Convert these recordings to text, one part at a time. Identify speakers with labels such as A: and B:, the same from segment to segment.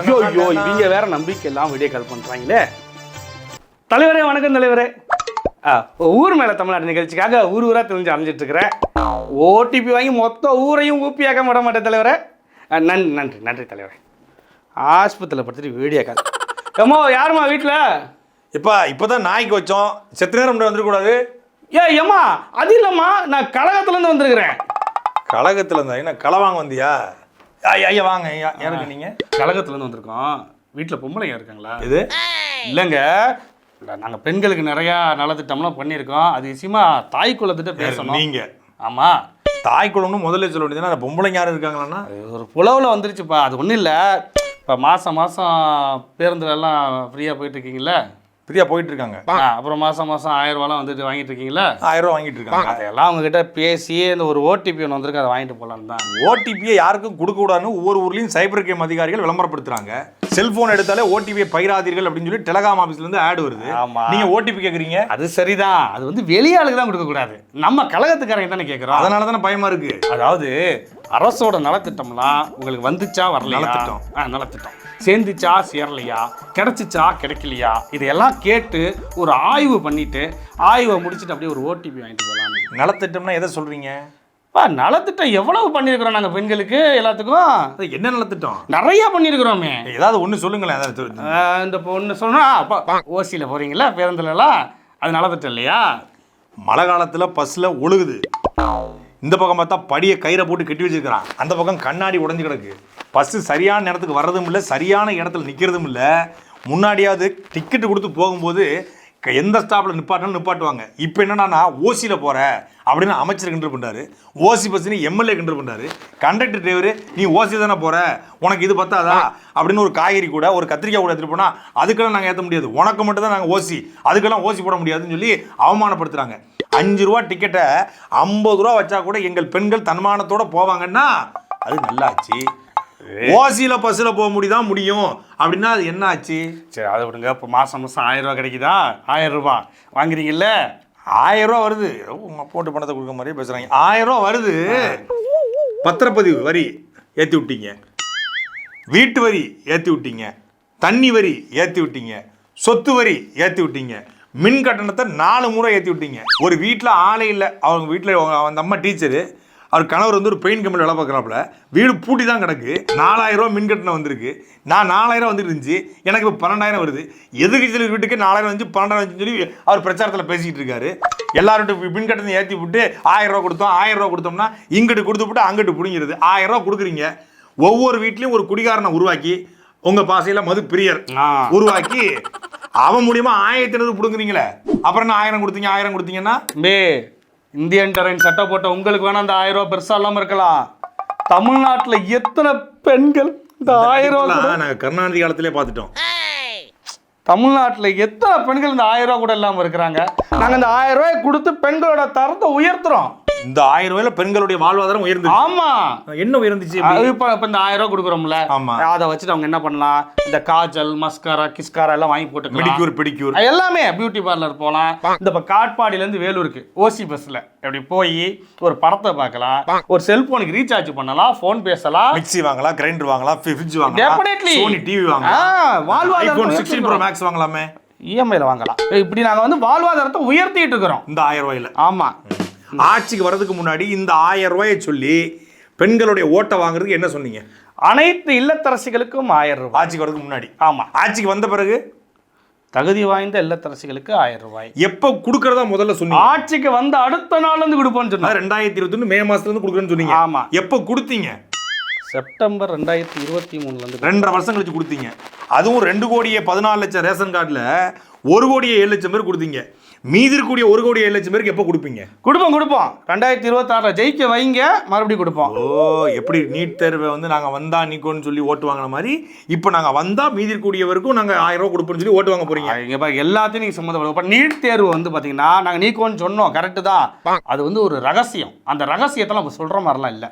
A: ஐயோ ஐயோ இவங்க வேற நம்பிக்கை எல்லாம் வீடியோ கால் பண்றாங்களே. தலைவரே வணக்கம் தலைவரே. ஆ, ஊர் மேல தமிழ்நாடு நிகழ்ச்சிக்காக ஊர் ஊரா தெரிஞ்சு அலைஞ்சிட்டு இருக்கிறேன் ஓடிபி வாங்கி மொத்த ஊரையும் ஊப்பியாக்க விட மாட்டேன் தலைவரே. நன்றி நன்றி நன்றி தலைவரே. ஆஸ்பத்திரியில் படுத்துட்டு வீடியோ கால் ஏம்மா யாரும்மா வீட்டில்
B: இப்பா இப்பதான் நாய்க்கு வச்சோம். செத்த நேரம் வந்துடக்கூடாது.
A: ஏ ஏம்மா அது இல்லைம்மா நான் கழகத்துலேருந்து வந்திருக்கிறேன்.
B: கழகத்துல இருந்தா என்ன களை வாங்க வந்தியா? ஐயா ஐயா வாங்க ஐயா. யாருக்கு நீங்க?
A: கழகத்துலேருந்து வந்திருக்கோம். வீட்டில் பொம்பளைங்க இருக்காங்களா?
B: இது
A: இல்லைங்க. நாங்கள் பெண்களுக்கு நிறையா நலத்திட்டம்லாம் பண்ணியிருக்கோம். அது விஷயமா தாய் குலத்திட்ட பேசணும்.
B: நீங்க?
A: ஆமாம்
B: தாய் குளம்னு முதல்ல சொல்ல வேண்டியதுனா அந்த பொம்பளைங்க யாரும் இருக்காங்களான்னா?
A: ஒரு புலவில் வந்துருச்சுப்பா. அது ஒன்றும் இல்லை. இப்போ மாதம் மாதம் பேருந்துலலாம் ஃப்ரீயாக போயிட்டு இருக்கீங்களா
B: ஃப்ரீயா போயிட்டு இருக்காங்க
A: அப்புறம் மாதம் மாதம் ஆயிரம் ரூபாலாம் வந்துட்டு வாங்கிட்டு இருக்கீங்களா
B: ஆயிரம் ரூபா வாங்கிட்டு இருக்காங்க
A: அதெல்லாம் அவங்ககிட்ட பேசி இந்த ஒரு ஓடிபி ஒன்று வந்திருக்கு அதை வாங்கிட்டு போகலான்னு தான்.
B: ஓடிபியை யாருக்கும் கொடுக்க கூடாதுன்னு ஒவ்வொரு ஊர்லயும் சைபர் கிரைம் அதிகாரிகள் விளம்பரப்படுத்துறாங்க. செல்போன் எடுத்தாலே ஓடிபியை பயிராதீர்கள் அப்படின்னு சொல்லி டெலகாம் ஆபீஸ்ல இருந்து ஆட் வருது.
A: ஆமா.
B: நீங்க ஓடிபி கேக்குறீங்க?
A: அது சரிதான். அது வந்து வெளியாளுக்கு தான் கொடுக்கக்கூடாது நம்ம கழகத்துக்காரங்க தானே கேட்குறோம்
B: அதனால தானே பயமா இருக்கு?
A: அதாவது அரசோட நலத்திட்டம்லாம் உங்களுக்கு வந்துச்சா வரலையா?
B: நலத்திட்டம்.
A: ஆ நலத்திட்டம். சேர்ந்துச்சா சேரலையா? கிடைச்சிச்சா கிடைக்கலையா? இதையெல்லாம் கேட்டு ஒரு ஆய்வு பண்ணிட்டு ஆய்வை முடிச்சுட்டு அப்படியே ஒரு ஓடிபி வாங்கிட்டு போகலான்னு
B: நலத்திட்டம்னா எதை சொல்றீங்க?
A: பா நலத்திட்டம் எவ்வளவு பண்ணியிருக்கிறோம் நாங்கள் பெண்களுக்கு எல்லாத்துக்கும்?
B: அது என்ன நலத்திட்டம்?
A: நிறைய பண்ணியிருக்கிறோமே
B: ஏதாவது ஒண்ணு சொல்லுங்களேன் அதாவது
A: ஆ, இந்த பொண்ணு சொன்னா அப்பா ஓசியில் போகிறீங்களா பேருந்துலலாம்? அது நலத்திட்டம் இல்லையா?
B: மழை காலத்துல பஸ்ல ஒழுகுது. இந்த பக்கம் பார்த்தா படியை கயிறை போட்டு கட்டி வச்சிருக்கிறான். அந்த பக்கம் கண்ணாடி உடைஞ்சு கிடக்கு. பஸ் சரியான நேரத்துக்கு வர்றதும் இல்லை சரியான இடத்துல நிற்கிறதும் இல்லை. முன்னாடியாவது டிக்கெட்டு கொடுத்து போகும்போது எந்த ஸ்டாப்பில் நிப்பாட்டாலும் நிப்பாட்டுவாங்க. இப்போ என்னன்னா ஓசியில் போகிற அப்படின்னு அமைச்சர் கிண்டல் பண்ணுறாரு ஓசி பஸ்ஸுன்னு எம்எல்ஏ கிண்டல் பண்ணுறாரு கண்டக்டர் டிரைவர் நீ ஓசி தானே போகிற உனக்கு இது பத்தாதா? அப்படின்னு ஒரு காய்கறி கூட ஒரு கத்திரிக்காய் கூட எடுத்துகிட்டு போனால் அதுக்கெல்லாம் நாங்கள் ஏற்ற முடியாது. உனக்கு மட்டும் தான் நாங்கள் ஓசி. அதுக்கெல்லாம் ஓசி போட முடியாதுன்னு சொல்லி அவமானப்படுத்துகிறாங்க அஞ்சு ரூபா டிக்கெட்டை ஐம்பது ரூபா வச்சா கூட எங்கள் பெண்கள் தன்மானத்தோடு போவாங்கன்னா அது நல்லாச்சு. ஓசியில பஸ்ல போக முடியுதான் முடியும். அப்படின்னா அது என்ன ஆச்சு?
A: சரி அதை விடுங்க. இப்போ மாதம் மாதம் ஆயிரம் ரூபா கிடைக்குதா? ஆயிரம் ரூபாய். வாங்குறீங்கல்ல?
B: ஆயிரம் ரூபா வருது. போட்டு பணத்தை கொடுக்க மாதிரியே பேசுறாங்க. ஆயிரம் ரூபா வருது. பத்திரப்பதிவு வரி ஏத்தி விட்டீங்க. வீட்டு வரி ஏத்தி விட்டீங்க. தண்ணி வரி ஏத்தி விட்டீங்க. சொத்து வரி ஏத்தி விட்டீங்க. மின் கட்டணத்தை நாலு முறை ஏத்தி விட்டீங்க. ஒரு வீட்டில் ஆளே இல்லை. அவங்க வீட்டில் அந்த அம்மா டீச்சரு. அவர் கணவர் வந்து ஒரு பெயிண்ட் கம்பெனி வேலை பார்க்குறாப்புல. வீடு பூட்டி தான் கிடக்கு. நாலாயிரம் ரூபா மின் கட்டணம் வந்திருக்கு. நான் நாலாயிரம் வந்துட்டு இருந்துச்சு. எனக்கு இப்போ பன்னெண்டாயிரம் வருது. எதுக்கு சில வீட்டுக்கு நாலாயிரம் வந்து பன்னெண்டாயிரம் வந்துச்சுன்னு சொல்லி அவர் பிரச்சாரத்தில் பேசிக்கிட்டு இருக்காரு. எல்லார்கிட்ட மின் கட்டணம் ஏற்றி விட்டு ஆயிரம் ரூபா கொடுத்தோம் ஆயிரம் ரூபா கொடுத்தோம்னா இங்கிட்டு கொடுத்து விட்டு அங்கிட்டு பிடிங்கிறது. ஆயிரம் ரூபா கொடுக்குறீங்க. ஒவ்வொரு வீட்லேயும் ஒரு குடிகாரனை உருவாக்கி உங்கள் பாசையில் மது பிரியர். உருவாக்கி அவன் மூலியமா ஆயிரத்தி ஐநூறு பிடுங்குறீங்களே. அப்புறம் என்ன ஆயிரம் கொடுத்தீங்க ஆயிரம் கொடுத்தீங்கன்னா?
A: பே இந்தியன் டெரைன் சட்டை போட்ட உங்களுக்கு வேணா அந்த ஆயிரம் ரூபாய் பெருசா இல்லாம இருக்கலாம். தமிழ்நாட்டுல எத்தனை பெண்கள் இந்த ஆயிரம் ரூபாய்
B: நாங்கள் கருணாநிதி காலத்திலே பார்த்துட்டோம்.
A: தமிழ்நாட்டுல எத்தனை பெண்கள் இந்த ஆயிரம் ரூபாய் கூட இல்லாம இருக்கிறாங்க? நாங்க இந்த ஆயிரம் ரூபாய் கொடுத்து பெண்களோட தரத்தை உயர்த்துறோம்.
B: இந்த ஆயிரம் ரூபாயில பெண்களுடைய வாழ்வாதாரம் உயர்ந்து
A: ஆமா.
B: என்ன உயர்ந்துச்சு
A: அது இப்ப இப்ப இந்த ஆயிரம் ரூபாய் கொடுக்குறோம்ல.
B: ஆமா.
A: அதை வச்சுட்டு அவங்க என்ன பண்ணலாம்? இந்த காஜல் மஸ்காரா கிஸ்காரா எல்லாம் வாங்கி போட்டுக்கலாம்.
B: மெடிக்யூர் பெடிக்யூர்.
A: அது எல்லாமே பியூட்டி பார்லர் போகலாம் இந்த இப்போ காட்பாடியிலேருந்து வேலூருக்கு ஓசி பஸ்ஸில் இப்படி போய் ஒரு படத்தை பார்க்கலாம். ஒரு செல்போனுக்கு ரீசார்ஜ் பண்ணலாம் ஃபோன் பேசலாம்.
B: மிக்ஸி வாங்கலாம் கிரைண்டர் வாங்கலாம் ஃப்ரிட்ஜ் வாங்கலாம்
A: Definitely.
B: சோனி டிவி
A: ஆ,
B: வாங்கலாம். ஐபோன் சிக்ஸ்டீன் ப்ரோ
A: உயர்த்திட்டு
B: மேக்ஸ் வாங்கலாமே.
A: இஎம்ஐல வாங்கலாம். இப்படி நாங்கள் வந்து வாழ்வாதாரத்தை உயர்த்திட்டு இருக்கிறோம்.
B: இந்த ஆயிரம் ரூபாயில
A: ஆமாம்
B: ஆட்சிக்கு வர்றதுக்கு முன்னாடி இந்த ஆயிரம் ரூபாயை சொல்லி பெண்களுடைய ஓட்டை வாங்குறதுக்கு என்ன சொன்னீங்க?
A: அனைத்து இல்லத்தரசிகளுக்கும் ஆயிரம் ரூபாய்.
B: ஆட்சிக்கு வர்றதுக்கு முன்னாடி.
A: ஆமாம்
B: ஆட்சிக்கு வந்த பிறகு?
A: தகுதி வாய்ந்த இல்லத்தரசிகளுக்கு ஆயிரம் ரூபாய்.
B: எப்போ கொடுக்கறதா முதல்ல சொன்னீங்க?
A: ஆட்சிக்கு வந்த அடுத்த நாள் வந்து கொடுப்போம்னு
B: அதான் ரெண்டாயிரத்தி இருபத்தி மே மாசத்துல இருந்து கொடுக்குறேன்னு சொன்னீங்க.
A: ஆமா.
B: எப்போ கொடுத்தீங்க?
A: செப்டம்பர் ரெண்டாயிரத்தி இருபத்தி மூணுலேருந்து
B: ரெண்டரை வருஷம் கழிச்சு கொடுத்தீங்க. அதுவும் ரெண்டு கோடியே பதினாலு லட்சம் ரேஷன் கார்டில் ஒரு கோடியே ஏழு லட்சம் பேர் கொடுத்தீங்க. மீதி இருக்கக்கூடிய ஒரு கோடி ஏழு லட்சம் பேருக்கு எப்போ கொடுப்பீங்க?
A: கொடுப்போம் கொடுப்போம். ரெண்டாயிரத்தி இருபத்தாறில் ஜெயிக்க வைங்க மறுபடியும் கொடுப்போம்.
B: ஓ எப்படி நீட் தேர்வை வந்து நாங்கள் வந்தா நீக்கோன்னு சொல்லி ஓட்டு வாங்கின மாதிரி இப்போ நாங்கள் வந்தா மீதி இருக்கக்கூடியவருக்கும் நாங்கள் ஆயிரம் ரூபா கொடுப்போம்னு சொல்லி ஓட்டு வாங்க போறீங்க.
A: இங்க எல்லாத்தையும் நீங்க சம்மந்தப்படும் இப்போ நீட் தேர்வு வந்து பாத்தீங்கன்னா நாங்க நீக்கோன்னு சொன்னோம் கரெக்டு தான். அது வந்து ஒரு ரகசியம். அந்த ரகசியத்தெல்லாம் நம்ம சொல்ற மாதிரிலாம் இல்லை.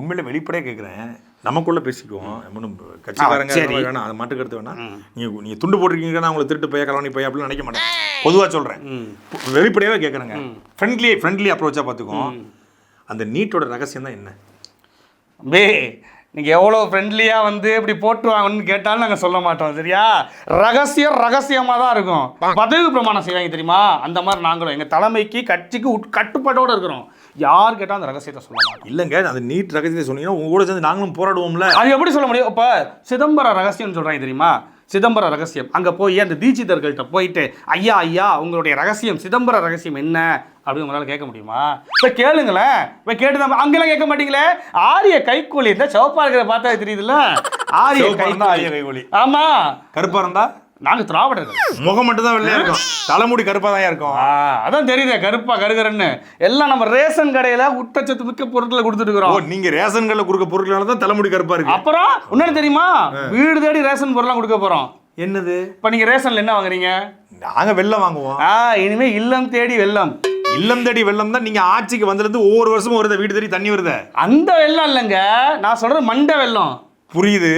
B: உண்மையில வெளிப்படையா கேட்குறேன் நமக்குள்ள பேசிக்குவோம். ஒன்றும் கட்சிக்காரங்க வேணாம் அதை மாட்டு கருத்து வேணாம். நீங்க நீங்க துண்டு போட்டிருக்கீங்கன்னா உங்களை திருட்டு போய் கலவணி போய் அப்படின்னு நினைக்க மாட்டேன். பொதுவா சொல்றேன். வெளிப்படையாவே கேட்குறேங்க ஃப்ரெண்ட்லி ஃப்ரெண்ட்லி அப்ரோச்சா பார்த்துக்கோம் அந்த நீட்டோட ரகசியம் தான் என்ன?
A: பே நீங்கள் எவ்வளோ ஃப்ரெண்ட்லியாக வந்து இப்படி போட்டு வாங்கன்னு கேட்டாலும் நாங்கள் சொல்ல மாட்டோம் சரியா? ரகசியம் ரகசியமாக தான் இருக்கும். பதவி பிரமாணம் செய்வாங்க தெரியுமா? அந்த மாதிரி நாங்களும் எங்கள் தலைமைக்கு கட்சிக்கு உட் கட்டுப்பாட்டோடு இருக்கிறோம். யார் கேட்டால் அந்த ரகசியத்தை சொல்ல மாட்டோம்.
B: இல்லைங்க அந்த நீட் ரகசியத்தை சொன்னீங்கன்னா உங்க கூட சேர்ந்து நாங்களும் போராடுவோம்ல.
A: அது எப்படி சொல்ல முடியும்? இப்போ சிதம்பர ரகசியம்னு சொல்கிறாங்க தெரியுமா? சிதம்பர ரகசியம். அங்கே போய் அந்த தீட்சிதர்கள்ட்ட போயிட்டு ஐயா ஐயா உங்களுடைய ரகசியம் சிதம்பர ரகசியம் என்ன? அப்படின்னு உங்களால் கேட்க முடியுமா? இப்போ கேளுங்களேன். இப்போ கேட்டு தான் அங்கெல்லாம் கேட்க மாட்டீங்களே? ஆரிய கைக்கூலி இந்த சிவப்பா இருக்கிற பார்த்தா தெரியுதுல்ல? ஆரிய
B: இருந்தா ஆரிய
A: கைக்கூலி
B: கைக்கூலி.
A: ஆமா.
B: கருப்பா இருந்தா?
A: நாங்க திராவிடர்கள்.
B: முகம் மட்டும் தான் வெள்ளையா இருக்கும். தலைமுடி கருப்பா தான் இருக்கும்
A: அதான் தெரியுதே கருப்பா கருகரன்னு. எல்லாம் நம்ம ரேஷன் கடையில ஊட்டச்சத்து மிக்க பொருட்களை கொடுத்துட்டு இருக்கிறோம்.
B: நீங்க ரேஷன் கடையில் கொடுக்க பொருட்களால தான் தலைமுடி கருப்பா இருக்கு.
A: அப்புறம் இன்னொன்னு தெரியுமா? வீடு தேடி ரேஷன் பொருள்லாம் கொடுக்க போறோம்.
B: என்னது?
A: இப்போ நீங்க ரேஷன்ல என்ன வாங்குறீங்க?
B: நாங்க வெள்ளம் வாங்குவோம்.
A: ஆ இனிமே இல்லம் தேடி வெள்ளம்
B: இல்லம் தேடி வெள்ளம் தான் நீங்க ஆட்சிக்கு வந்திருந்து ஒவ்வொரு வருஷமும் வருத வீடு தேடி தண்ணி வருத.
A: அந்த வெள்ளம் இல்லைங்க நான் சொல்றது மண்டை வெள்ளம்
B: புரியுது.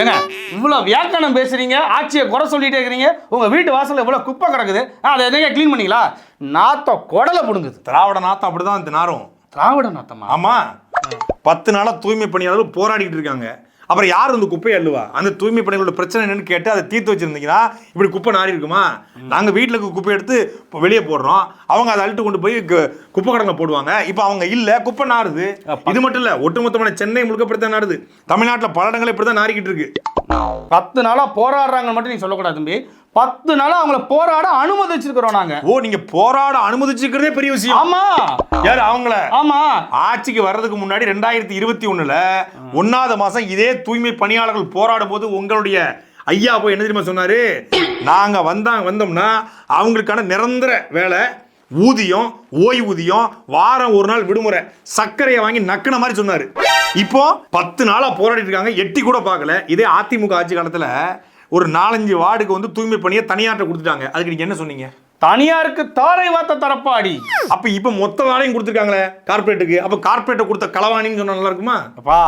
A: ஏங்க இவ்வளவு வியாக்கணம் பேசுறீங்க ஆட்சியை குறை சொல்லிட்டே இருக்கிறீங்க உங்க வீட்டு வாசல்ல இவ்வளவு குப்பை கிடக்குது அதை எதைங்க க்ளீன் பண்ணீங்களா? நாத்தம் குடலை பிடுங்குது.
B: திராவிட நாத்தம் அப்படிதான் இந்த நாரும்
A: திராவிட நாத்தமா?
B: ஆமா. பத்து நாளா தூய்மை பணியாளர்கள் போராடிட்டு இருக்காங்க. அப்புறம் யார் வந்து குப்பையை அள்ளுவா? அந்த தூய்மை பணிகளோட பிரச்சனை என்னன்னு கேட்டு அதை தீர்த்து வச்சிருந்தீங்கன்னா இப்படி குப்பை நாரி இருக்குமா? நாங்க வீட்டில் இருக்க குப்பை எடுத்து இப்போ வெளியே போடுறோம். அவங்க அதை அள்ளிட்டு கொண்டு போய் குப்பை கடங்க போடுவாங்க. இப்போ அவங்க இல்ல குப்பை நாறுது. இது மட்டும் இல்ல ஒட்டுமொத்தமான சென்னை முழுக்க இப்படித்தான் நாறுது. தமிழ்நாட்டில் பல இடங்கள் இப்படித்தான் நாரிக்கிட்டு இருக்கு.
A: பத்து நாளா போராடுறாங்கன்னு மட்டும் நீங்க சொல்லக்கூடாது தம்பி. பத்து நாளா அவங்கள போராட அனுமதிச்சிருக்கிறோம் நாங்க.
B: ஓ நீங்க போராட அனுமதிச்சுக்கிறதே பெரிய விஷயம்.
A: ஆமா.
B: யார் அவங்கள?
A: ஆமா.
B: ஆட்சிக்கு வர்றதுக்கு முன்னாடி ரெண்டாயிரத்தி இருபத்தி ஒண்ணுல ஒன்னாவது மாசம் இதே தூய்மை பணியாளர்கள் போராடும் போது உங்களுடைய ஐயா போய் என்ன தெரியுமா சொன்னாரு? நாங்க வந்தாங்க வந்தோம்னா அவங்களுக்கான நிரந்தர வேலை ஊதியம் ஓய்வூதியம் வாரம் ஒரு நாள் விடுமுறை சர்க்கரையை வாங்கி நக்குன மாதிரி சொன்னாரு. இப்போ பத்து நாளா போராடிட்டு இருக்காங்க. எட்டி கூட பார்க்கல. இதே அதிமுக ஆட்சி காலத்துல ஒரு நாலஞ்சு வார்டுக்கு வந்து தூய்மை பணியை தனியார்ட்ட கொடுத்துட்டாங்க. அதுக்கு நீங்க என்ன சொன்னீங்க?
A: தனியாருக்கு தாரை வார்த்த தரப்பாடி.
B: அப்ப இப்ப மொத்த வேலையும் கொடுத்துருக்காங்களே கார்பரேட்டுக்கு அப்ப கார்பரேட்டை கொடுத்த களவாணின்னு சொன்னா நல்லா இருக்குமா?
A: அப்பா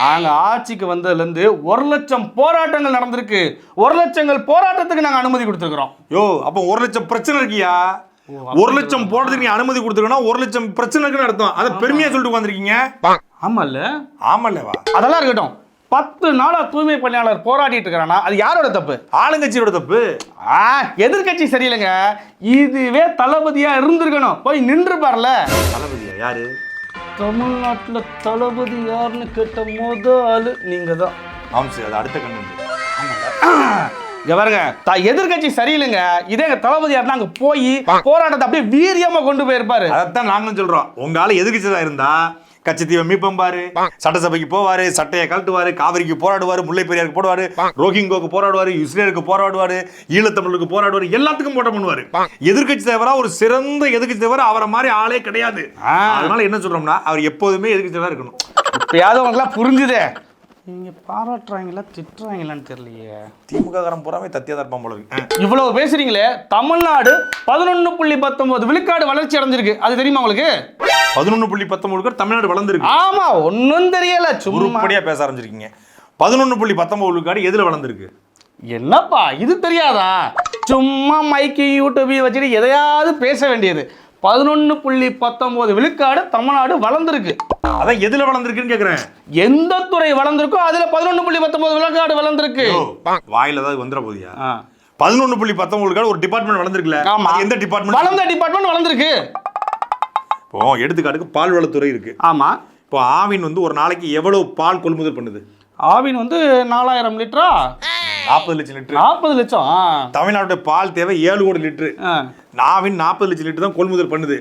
A: நாங்க ஆட்சிக்கு வந்ததுல இருந்து ஒரு லட்சம் போராட்டங்கள் நடந்திருக்கு. ஒரு லட்சங்கள் போராட்டத்துக்கு நாங்க அனுமதி கொடுத்துருக்கிறோம்.
B: யோ அப்ப ஒரு லட்சம் பிரச்சனை இருக்கியா? ஒரு லட்சம் போடுறதுக்கு நீ அனுமதி கொடுத்துருக்கணும் ஒரு லட்சம் பிரச்சனை இருக்குன்னு அர்த்தம். அதை பெருமையா சொல்லிட்டு வந்திருக்கீங்க
A: ஆமா இல்ல
B: ஆமல்லவா?
A: அதெல்லாம் இருக்கட்டும். பத்து நாளா தூய்மை பணியாளர் போராடிட்டு இருக்கிறானா? அது யாரோட தப்பு?
B: ஆளுங்கட்சியோட தப்பு.
A: ஆ எதிர்க்கட்சி சரியில்லைங்க. இதுவே தளபதியா இருந்திருக்கணும். போய் நின்று பாருல.
B: தளபதியா யாரு?
A: தமிழ்நாட்டுல தளபதி யாருன்னு கேட்ட முத ஆளு நீங்க தான்
B: ஆம்சு அது அடுத்த கண்ணு.
A: இங்க பாருங்க. த- எதிர்க்கட்சி சரியில்லைங்க. இதே எங்க தளபதியா இருந்தா அங்க போய் போராட்டத்தை அப்படியே வீரியமா கொண்டு போயிருப்பாரு.
B: அதைத்தான் நாங்களும் சொல்றோம். உங்க ஆளு எதிர்க்கட்சியா இருந்தா கச்சத்தீவை மீட்பம் பாரு சட்டசபைக்கு போவாரு சட்டையை கழட்டுவாரு காவிரிக்கு போராடுவாரு முல்லை பெரியாருக்கு போடுவாரு ரோஹிங்கோக்கு போராடுவாரு இஸ்ரேலுக்கு போராடுவாரு ஈழத்தமிழுக்கு போராடுவாரு எல்லாத்துக்கும் போராட்டம் பண்ணுவாரு. எதிர்க்கட்சி தலைவரா ஒரு சிறந்த எதிர்க்கட்சி தலைவர் அவரை மாதிரி ஆளே கிடையாது. அதனால என்ன சொல்றோம்னா அவர் எப்போதுமே எதிர்க்கட்சி தலைவரா இருக்கணும்.
A: இப்பயாவது உங்களுக்குலாம் புரிஞ்சுதே. நீங்க பாராட்டுறாங்களா திட்டுறாங்களான்னு தெரியலையே.
B: திமுக காரன் பூராமே தத்தியா தான் இருப்பான் போல இருக்கு.
A: இவ்வளவு பேசுறீங்களே தமிழ்நாடு பதினொன்னு புள்ளி பத்தொன்பது விழுக்காடு வளர்ச்சி அடைஞ்சிருக்கு. அது தெரியுமா உங்களுக்கு?
B: பதினொன்னு புள்ளி பத்தொன்பது பேர் தமிழ்நாடு வளர்ந்துருக்கு.
A: ஆமா ஒன்னும் தெரியல சும்மா.
B: உருப்படியா பேச ஆரம்பிச்சிருக்கீங்க. பதினொன்னு புள்ளி பத்தொன்பது விழுக்காடு எதுல வளர்ந்துருக்கு?
A: என்னப்பா இது தெரியாதா? சும்மா மைக்கு யூடியூபையும் வச்சுட்டு எதையாவது பேச வேண்டியது. பதினொன்னு புள்ளி பத்தொன்பது விழுக்காடு தமிழ்நாடு வளர்ந்துருக்கு.
B: அதான் எதுல வளர்ந்துருக்குன்னு கேக்குறேன்.
A: எந்த துறை வளர்ந்துருக்கோ அதுல பதினொன்னு புள்ளி பத்தொன்பது விழுக்காடு வளர்ந்துருக்கு.
B: வாயில ஏதாவது வந்துட போதியா
A: ஆ.
B: பதினொன்னு புள்ளி பத்தொன்பது விழுக்காடு ஒரு டிபார்ட்மெண்ட் வளர்ந்துருக்குல்ல.
A: ஆமா.
B: அது எந்த டிபார்ட்மெண்ட்
A: வளர்ந்த டிபார்ட்மெண்ட் வளர்ந்துருக்கு.
B: இப்போ எடுத்துக்காட்டுக்கு பால்வளத்துறை இருக்கு.
A: ஆமா.
B: இப்போ ஆவின் வந்து ஒரு நாளைக்கு எவ்வளவு பால் கொள்முதல் பண்ணுது?
A: ஆவின் வந்து நாலாயிரம் லிட்டரா?
B: நாற்பது லட்சம் லிட்டர்.
A: நாற்பது லட்சம்.
B: தமிழ்நாட்டுடைய பால் தேவை ஏழு கோடி லிட்டர். நாவின் நாற்பது லட்சம் லிட்டர் தான் கொள்முதல் பண்ணுது.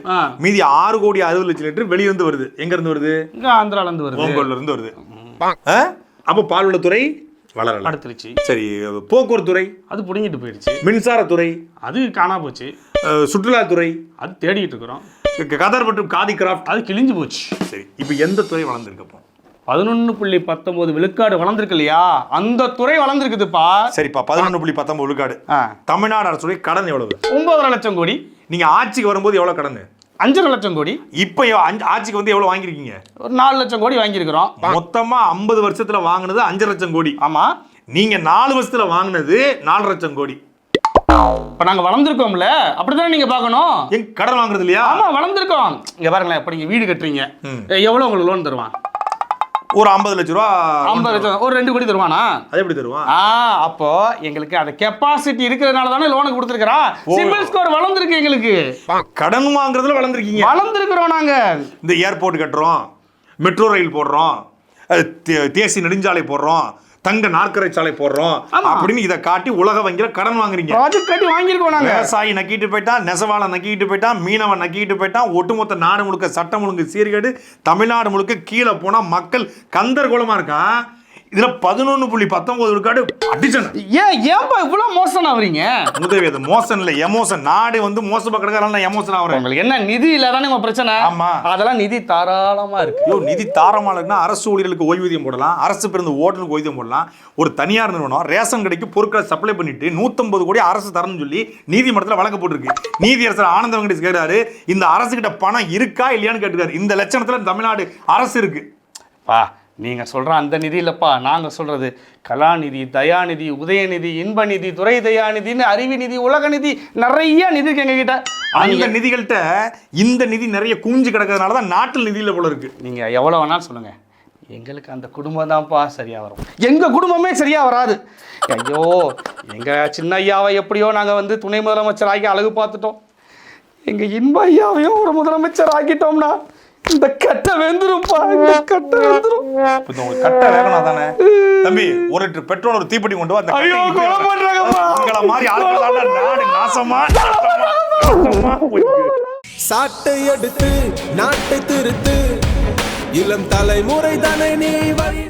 B: மீதி ஆறு கோடி அறுபது லட்சம் லிட்டர் வெளியிருந்து வருது. எங்க இருந்து வருது?
A: இங்க ஆந்திரால இருந்து வருது.
B: ஓங்கோல்ல இருந்து வருது? அப்போ பால்வளத்துறை வளரல.
A: அடுத்துருச்சு.
B: சரி போக்குவரத்து துறை
A: அது புடுங்கிட்டு போயிடுச்சு.
B: மின்சாரத்துறை.
A: அது காணா போச்சு.
B: சுற்றுலாத்துறை.
A: அது தேடிட்டு இருக்கிறோம்.
B: கதர் மற்றும் காதி கிராஃப்ட்.
A: அது கிழிஞ்சு போச்சு.
B: சரி இப்போ எந்த துறை வளர்ந்துருக்கு அப்போ?
A: பதினொன்னு புள்ளி பத்தொன்பது விழுக்காடு வளர்ந்துருக்கு இல்லையா? அந்த துறை வளர்ந்துருக்குதுப்பா.
B: சரிப்பா பதினொன்று புள்ளி பத்தொன்பது விழுக்காடு. தமிழ்நாடு அரசுடைய கடன் எவ்வளவு?
A: ஒன்பதரை லட்சம் கோடி.
B: நீங்க ஆட்சிக்கு வரும்போது எவ்வளவு கடன்?
A: அஞ்சரை லட்சம் கோடி.
B: இப்போ ஆட்சிக்கு வந்து எவ்வளவு வாங்கியிருக்கீங்க?
A: ஒரு நாலு லட்சம் கோடி வாங்கியிருக்கிறோம்.
B: மொத்தமா ஐம்பது வருஷத்துல வாங்கினது அஞ்சு லட்சம் கோடி.
A: ஆமா.
B: நீங்க நாலு வருஷத்துல வாங்கினது நாலு லட்சம் கோடி.
A: இப்ப நாங்க வளர்ந்துருக்கோம்ல அப்படித்தானே நீங்க பார்க்கணும்?
B: எங்க கடன் வாங்குறது இல்லையா?
A: ஆமா வளர்ந்துருக்கோம். இங்க பாருங்களேன் இப்ப நீங்க வீடு கட்டுறீங்க.
B: ம்.
A: எ, எவ்வளவு உங்களுக்கு லோன் தருவான்?
B: ஒரு ஐம்பது லட்ச ரூபா
A: ஐம்பது லட்சம். ஒரு ரெண்டு கோடி தருவானா?
B: அது எப்படி தருவான்?
A: ஆ அப்போ எங்களுக்கு அந்த கெப்பாசிட்டி இருக்கிறதுனால தானே லோனுக்கு கொடுத்துருக்கிறோம் சிபில் ஸ்கோர் வளர்ந்துருக்கு எங்களுக்கு.
B: கடன் வாங்குறதுல வளர்ந்துருக்கீங்க.
A: வளர்ந்துருக்கிறோம் நாங்க.
B: இந்த ஏர்போர்ட் கட்டுறோம் மெட்ரோ ரயில் போடுறோம் தேசிய நெடுஞ்சாலை போடுறோம் தங்க நாற்கரை சாலை போடுறோம். அப்படின்னு இதை காட்டி உலக வங்கியில கடன் வாங்குறீங்க.
A: ப்ராஜெக்ட் கட்டி வாங்கியிருக்கோம் நாங்க.
B: விவசாயி நக்கிட்டு போயிட்டான் நெசவாளன் நக்கிட்டு போயிட்டான் மீனவன் நக்கிட்டு போயிட்டான் ஒட்டுமொத்த நாடு முழுக்க சட்டம் ஒழுங்கு சீர்கேடு தமிழ்நாடு முழுக்க கீழே போனா மக்கள் கந்தர் குலமா இருக்கான் இதுல பதினொன்னு புள்ளி பத்தொன்பது விழுக்காடு அடிச்சன்.
A: ஏன் ஏன்பா இவ்வளவு மோசம் ஆகுறீங்க?
B: உதவி அது மோசன் இல்ல எமோசன். நாடு வந்து மோசமா கிடக்கிறான் எமோசன் ஆகுறேன்.
A: உங்களுக்கு என்ன நிதி இல்லாதானே உங்க பிரச்சனை?
B: ஆமா.
A: அதெல்லாம் நிதி தாராளமா இருக்கு.
B: ஐயோ நிதி தாரமாக இருக்குன்னா அரசு ஊழியர்களுக்கு ஓய்வூதியம் போடலாம் அரசு பிறந்த ஓட்டலுக்கு ஓய்வூதியம் போடலாம். ஒரு தனியார் நிறுவனம் ரேஷன் கடைக்கு பொருட்களை சப்ளை பண்ணிட்டு நூற்றம்பது கோடி அரசு தரணும்னு சொல்லி நீதிமன்றத்தில் வழக்கு போட்டிருக்கு. நீதியரசர் ஆனந்த வெங்கடேஷ் கேட்கிறாரு இந்த அரசு கிட்ட பணம் இருக்கா இல்லையான்னு கேட்டுக்காரு. இந்த லட்சணத்தில் தமிழ்நாடு அரசு இருக்கு.
A: பா நீங்க சொல்ற அந்த நிதி இல்லப்பா நாங்க சொல்றது கலாநிதி தயாநிதி உதயநிதி இன்ப நிதி துறை தயாநிதின்னு அறிவு நிதி உலக நிதி நிறைய நிதி இருக்கு எங்க கிட்ட
B: அந்த நிதிகள்கிட்ட இந்த நிதி நிறைய குஞ்சு கிடக்கிறதுனால தான் நாட்டில் நிதியில் போல இருக்கு.
A: நீங்க எவ்வளவு வேணாலும் சொல்லுங்க. எங்களுக்கு அந்த குடும்பம் தான்ப்பா சரியா வரும். எங்க குடும்பமே சரியா வராது. ஐயோ எங்க சின்ன ஐயாவை எப்படியோ நாங்க வந்து துணை முதலமைச்சர் ஆகி அழகு பார்த்துட்டோம். எங்க இன்ப ஐயாவையும் ஒரு முதலமைச்சர் ஆக்கிட்டோம்னா இந்த கட்டை வெந்துரும்ப்பா இந்த கட்டை வெந்துரும்.
B: இப்போ இந்த உங்களுக்கு கட்ட வேகணும் தானே தம்பி ஒரு லிட்டர் பெட்ரோல் ஒரு தீப்பெட்டி கொண்டு வா அந்த
A: ஐயோ கொலை பண்றாங்கப்பா.
B: உங்களை மாதிரி ஆட்கள் நாடு நாசமா.
C: சாட்டை எடுத்து நாட்டை திருத்து. இளம் தலைமுறை தானே நீ வழி